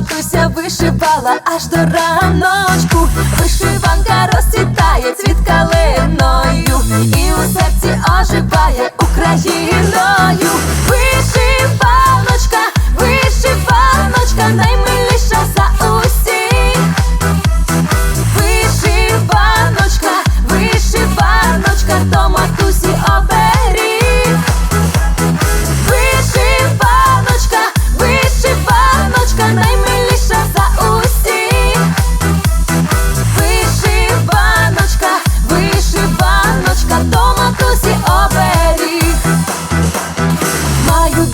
матуся вишивала аж до раночку, вишиванка розцвітає цвіт калиною і у серці оживає Україною.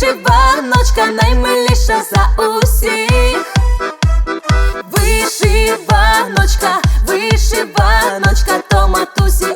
Вишиваночка, наймиліша за усіх. Вишиваночка, вишиваночка, то матусі